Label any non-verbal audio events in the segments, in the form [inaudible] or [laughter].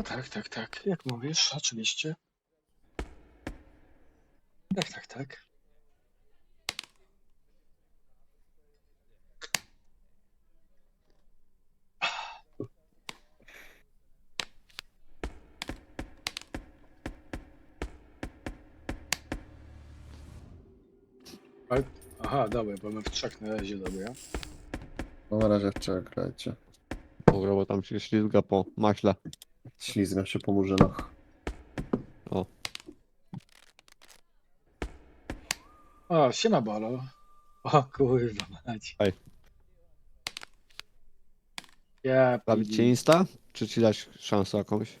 No tak, tak, tak. Jak mówisz, oczywiście. Tak, tak, tak. Ale- Aha, dobra, bo my w trzech na razie, dobra. No na razie czekajcie. Dobra, bo tam się ślizga po maśle. Ślizgam się po murzynach. O, siema Bolo. O kurwa mać. Hej. Ja pidi- cię insta? Czy ci dać szansę jakąś?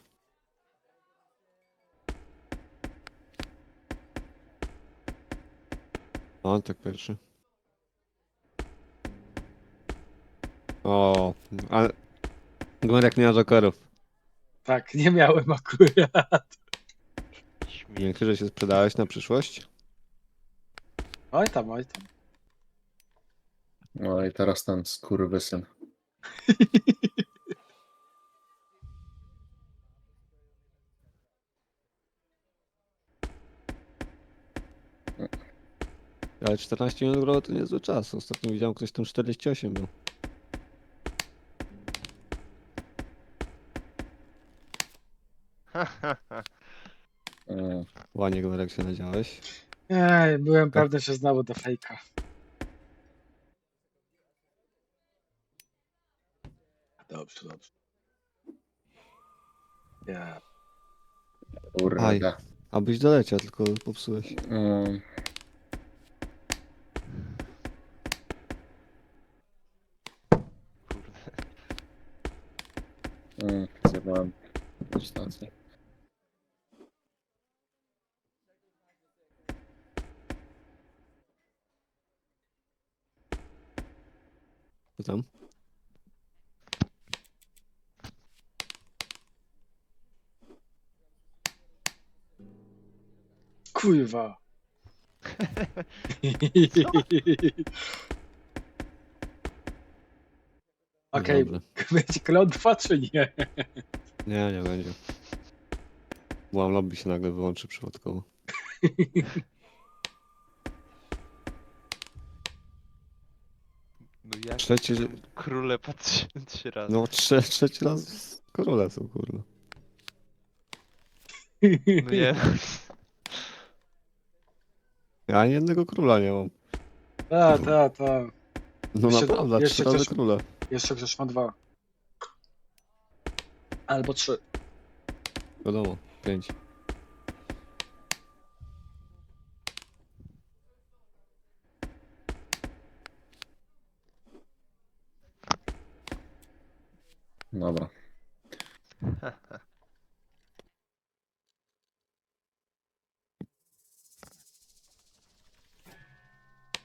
O, tak pierwszy. O, ale... Gmerek nie ma jokerów. Tak, nie miałem akurat. Nie że się sprzedałeś na przyszłość? Oj tam, oj tam. No i teraz ten skurwysyn. Ale 14 minut bro, to niezły czas. Ostatnio widziałem ktoś tam 48 był. Mm, Ładnie Gmerek się nadziałeś. Ej, byłem pewny, że znowu do fejka. Dobrze, dobrze. Ja. Kurde. Abyś doleciał, tylko popsułeś. Mm, Kurde. mm, zjebałem stację. Co tam? Kurwa. [laughs] Okej, Dobrze. będzie klątwa czy nie? Nie, nie będzie. Byłam lobby się nagle wyłączy przypadkowo. [laughs] Trzeci, króle patrzy trzy razy. no trze, trzeci raz króle są, kurde. No nie. Ja ani jednego króla nie mam. Ta, ta, ta. No Jeszcze- naprawdę, trzy jeszcze razy coś- króle. Jeszcze przecież ma dwa. Albo trzy. Wiadomo, pięć. Dobra.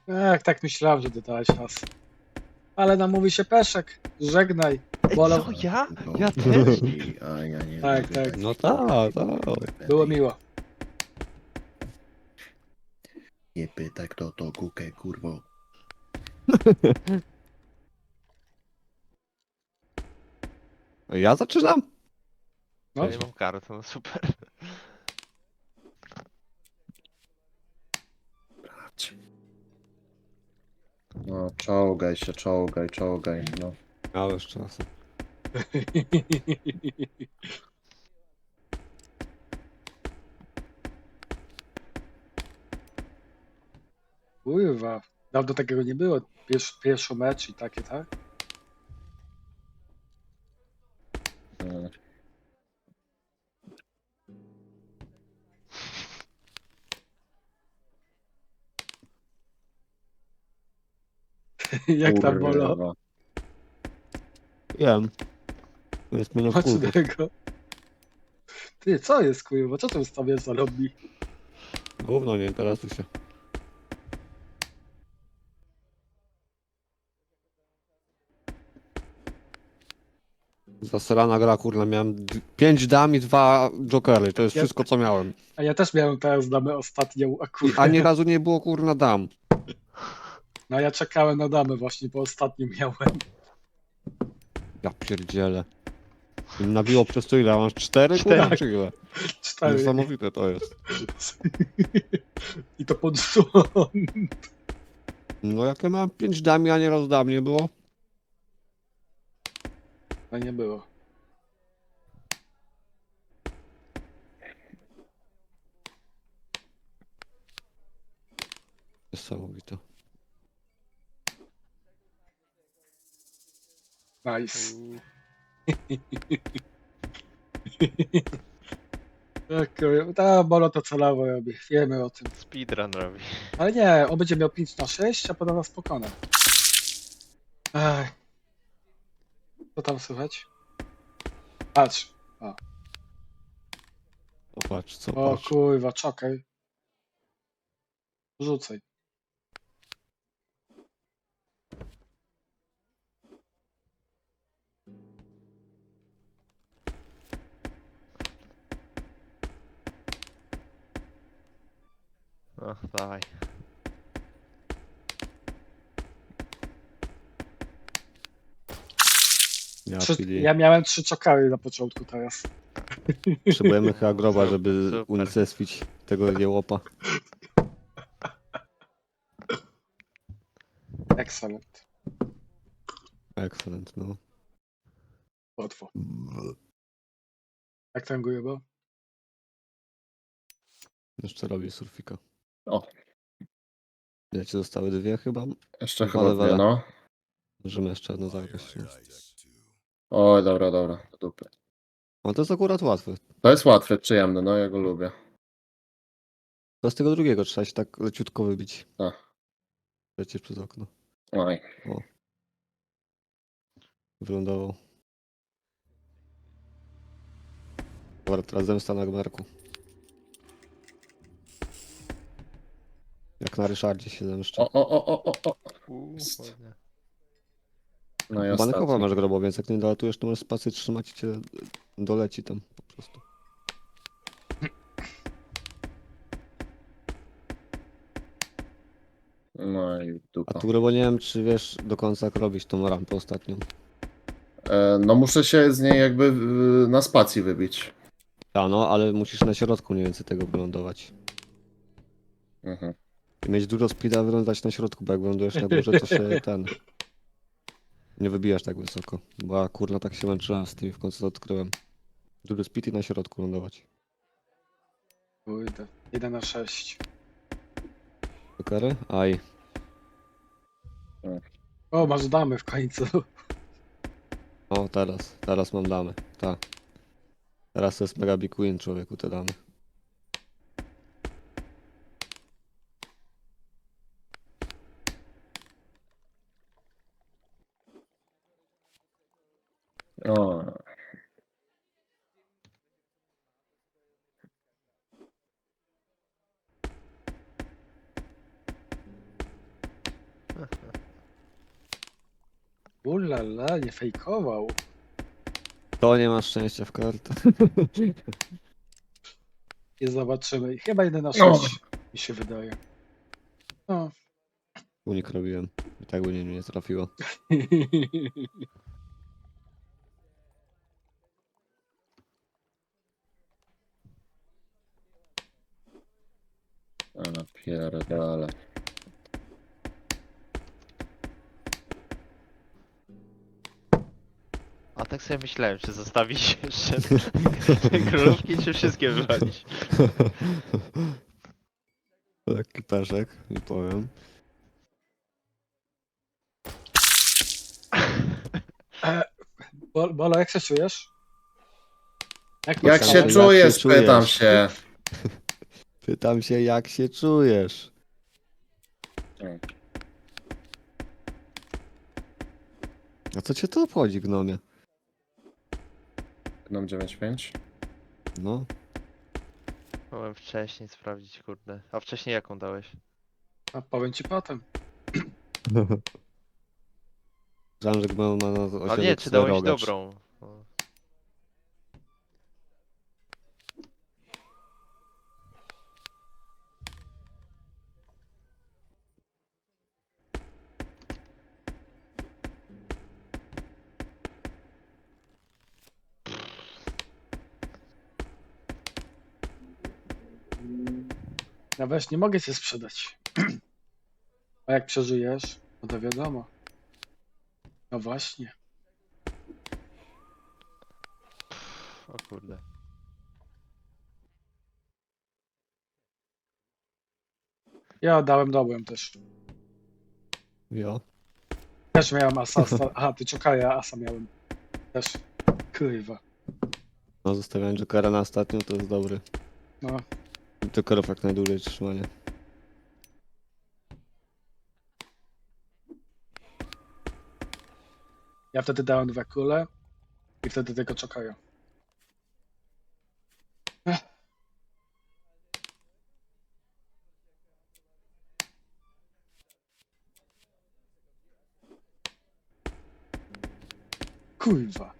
Ech, tak myślałem, że dodałeś nas. Ale namówi się Peszek. Żegnaj. Ej, co, ja? No. Ja też? [laughs] A ja nie Tak, tak. No tak, tak. Było miło. Nie pytaj kto to kukę, kurwo. [laughs] Ja zaczynam? No, Ja nie mam kart, no super. No, czołgaj się, czołgaj, czołgaj, no. Miałeś czas. [laughs] Kurwa. Dawno takiego nie było. Pierwszy, pierwszy mecz i takie, tak? [laughs] Jak tam bolo? Kurwa. Wiem. Jest mnie na wkurwę. Mocnego. Ty, co jest kurwa? Co to sobie za lobby? Gówno nie interesuj się. Zasrana gra, kurna, miałem 5 dam i 2 jokery, to jest Ja- wszystko co miałem. A ja też miałem teraz damę ostatnią I akurat. ani razu nie było, kurna, dam. No ja czekałem na damę właśnie, bo ostatnią miałem. Ja pierdzielę. Nabiło przez to ile? Masz cztery? Cztery. Kurwa, czy ile? Cztery. Niesamowite to jest. [laughs] I to pod rząd. No jak ja mam pięć dami, a nie raz dam nie było? No nie było. Niesamowite. Nice. [laughs] Tak, ta bolo to celowo robi, wiemy o tym. Speedrun robi. Ale nie, on będzie miał 5 na 6, a potem nas pokona. Ech. Co tam słychać? Patrz. O patrz, co O patrz. kurwa, czekaj. Rzucaj. No, dawaj. Ja, Trzy, ja miałem trzy czokary na początku teraz. potrzebujemy chyba groba, żeby Super. unicestwić tego jełopa. Excellent. Excellent, no. Łatwo. Jak tam było? Jeszcze robię surfika. O. Ile ci zostały dwie chyba? Jeszcze chyba wale. dwie, no. Możemy jeszcze jedno zagrać. Oj, dobra, dobra, do dupy. No to jest akurat łatwe. To jest łatwe, przyjemne, no ja go lubię. To z tego drugiego trzeba się tak leciutko wybić. A. Lecieć przez okno. Oj. Wylądował. Dobra, teraz zemsta na Gmerku. Jak na Ryszardzie się zemszczę. O, o, o, o, o, o. Uuu, Jest. ładnie. No i Banekowa ostatni. masz grobo, więc jak nie dolatujesz, to możesz spację trzymać i cię doleci tam po prostu. No i A dupa. tu grobo nie wiem, czy wiesz do końca jak robić tą rampę ostatnią. E, no muszę się z niej jakby y, na spacji wybić. Ja no, ale musisz na środku mniej więcej tego wylądować. Mhm. I mieć dużo speeda, wylądować na środku, bo jak wylądujesz na górze, to się ten... Nie wybijasz tak wysoko. Bo ja kurna tak się męczyłem z tymi, w końcu to odkryłem. Duży speed i na środku lądować. Kurde. 1 na 6. Jokery? Aj. O, masz damy w końcu. O, teraz. Teraz mam damy. Tak. Teraz to jest mega big win, człowieku, te damy. O. Ulala, nie fejkował. To nie masz szczęścia w kartę. [laughs] Nie zobaczymy. Chyba 1 na 6 No. mi się wydaje. No. Unik robiłem. I tak by nie, nie trafiło. [laughs] Ale pierdale. A tak sobie myślałem, czy zostawić jeszcze te [laughs] królówki, czy wszystkie wywalić. Lekki peszek, nie powiem. Bol- Bolo, jak się czujesz? Jak masz się czujesz? pytam się. [laughs] Pytam się, jak się czujesz? A co cię to obchodzi, gnomie? Gnome 95? No, Mogłem wcześniej sprawdzić, kurde. A wcześniej jaką dałeś? A powiem ci potem. [laughs] Żan, że gnom ma na A osiedlu nie, czy dałeś dobrą? O. No weź, nie mogę cię sprzedać. [clears throat] A jak przeżyjesz, no to wiadomo. No właśnie. O kurde. Ja dałem dołem też. Ja. Też miałem asa. [laughs] asa- Aha, ty czekaj, ja asa miałem. Też. Kurwa. No zostawiałem Jokera na ostatnią, to jest dobry. No. Jokerów jak najdłużej trzymanie. Ja wtedy dałem dwa kule i wtedy tylko czekają. Ech. Kurwa.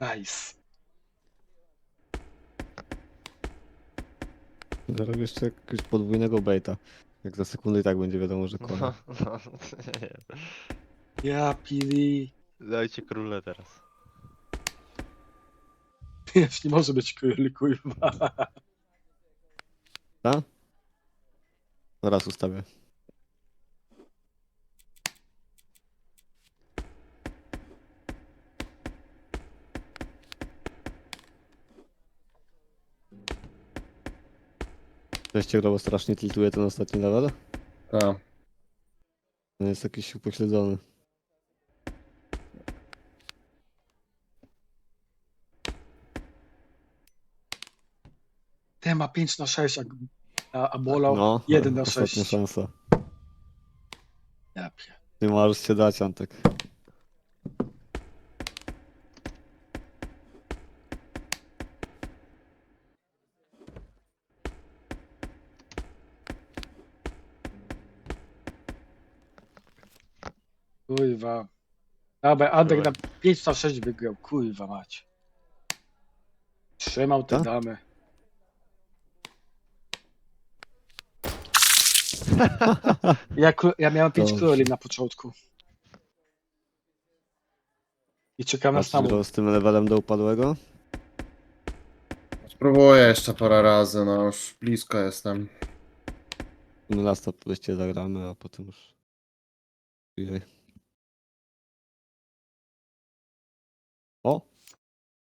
Nice. Zarobię jeszcze jakiegoś podwójnego baita. Jak za sekundę i tak będzie wiadomo, że No, koniec. no, Ja pili. Dajcie króle teraz. [laughs] Już nie może być króli, kurwa. Ta? Raz ustawię. Weźcie grabo strasznie tiltuje ten ostatni level? Tak. On jest jakiś upośledzony. Ten ma 5 na 6, a, a, a bolał No, 1 na ostatnia 6. szansa. Ja pier... Nie możesz się dać, Antek. Kurwa. Dobra, Andek na Byłem. 5 na 6 wygrał, kurwa mać. Trzymał te Tak? damy. [laughs] Ja, kró- ja miałem 5 Dobrze. króli na początku. I czekam na Patrz, samą. z tym levelem do upadłego? Spróbuję jeszcze parę razy, no już blisko jestem. No wyście zagramy, a potem już... Ojej.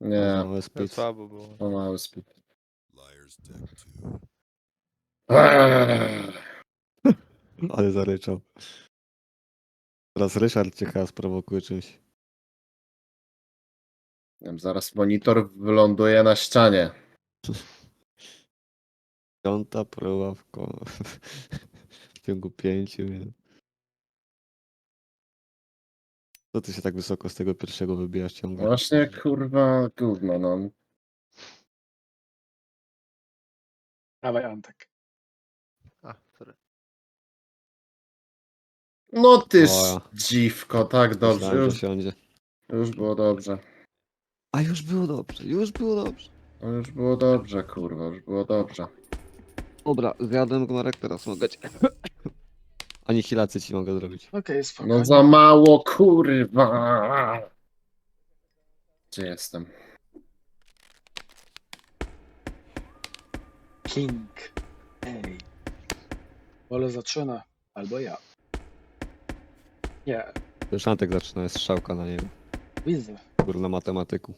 Nie, Mały To speed. słabo było. to mały speed. Ale zaryczał. Teraz Ryszard cię chyba sprowokuje czymś. Wiem, zaraz monitor wyląduje na ścianie. [laughs] Piąta próba w, ko- [laughs] w ciągu pięciu minut. Co ty się tak wysoko z tego pierwszego wybijasz ciągle? Właśnie kurwa gówno, no. Dawaj Antek. A, sorry. No tyż O. dziwko, tak dobrze, Myślałem, już, siądzie. już było dobrze. A już było dobrze, już było dobrze. No już było dobrze, kurwa, już było dobrze. Dobra, zjadłem gmarek, teraz mogę cię... Anihilację ci mogę zrobić. Okej, spokojnie. No za mało, kurwa. Gdzie jestem? King. Ej. Wolę zaczyna. Albo ja. Nie, Już Antek zaczyna, jest strzałka na niego. widzę. Kurna matematyku.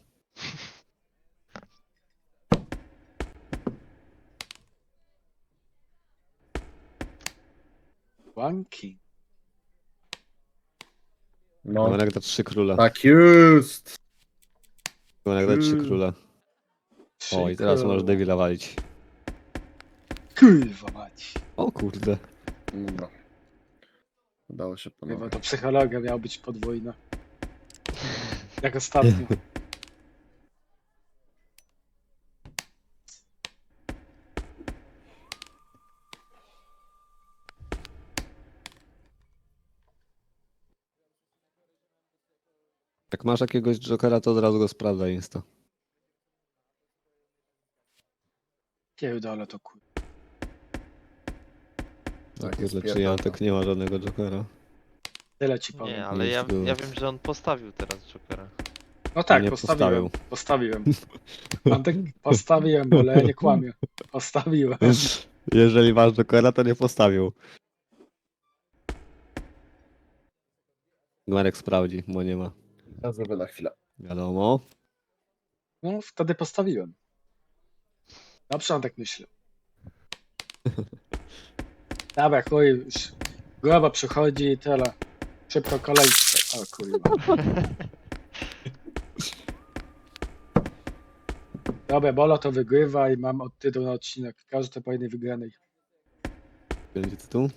King. No, Gmarek da trzy króle. tak jest. Gmarek da trzy Mm. Trzy O, i teraz możesz Devila walić. Kurwa mać. O kurde. Dobra. Udało się Chyba ponownie. to psychologia miała być podwójna. Jak ostatnio. [laughs] Jak masz jakiegoś Jokera, to od razu go sprawdzaj insta. Pierdolę to kur... Tak, Tak, jest czy pierdolka. Antek nie ma żadnego Jokera. Tyle ci powiem. Nie, ale ja, było. ja wiem, że on postawił teraz Jokera. No tak, nie postawiłem. Postawiłem. Antek, [laughs] postawiłem, ale ja nie kłamię. Postawiłem. [laughs] Jeżeli masz Jokera, to nie postawił. Marek sprawdzi, bo nie ma. Ja zrobię na chwilę. Wiadomo. No, wtedy postawiłem. Dobrze, tak myślę. [laughs] Dobra, chuj, już głowa przychodzi i tyle. Szybko kolejce. O kurwa. [laughs] Dobra, Bolo to wygrywa i mam od tytuł na odcinek. Każdy po jednej wygranej. Będzie tytuł?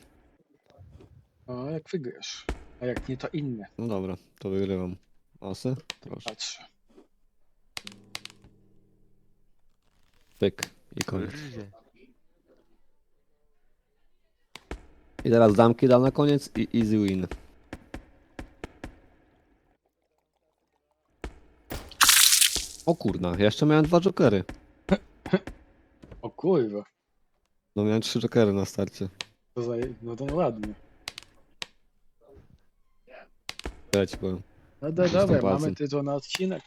O, jak wygrasz. A jak nie, to inne. No dobra, to wygrywam. Osy? Proszę. Patrz. Pyk. I koniec. Kurde. I teraz damki dam na koniec i easy win. O kurna, ja jeszcze miałem dwa jokery. O kurwa. No miałem trzy jokery na starcie. To. No to ładnie. Ja ci powiem. No do, dobra, mamy tytuł na odcinek.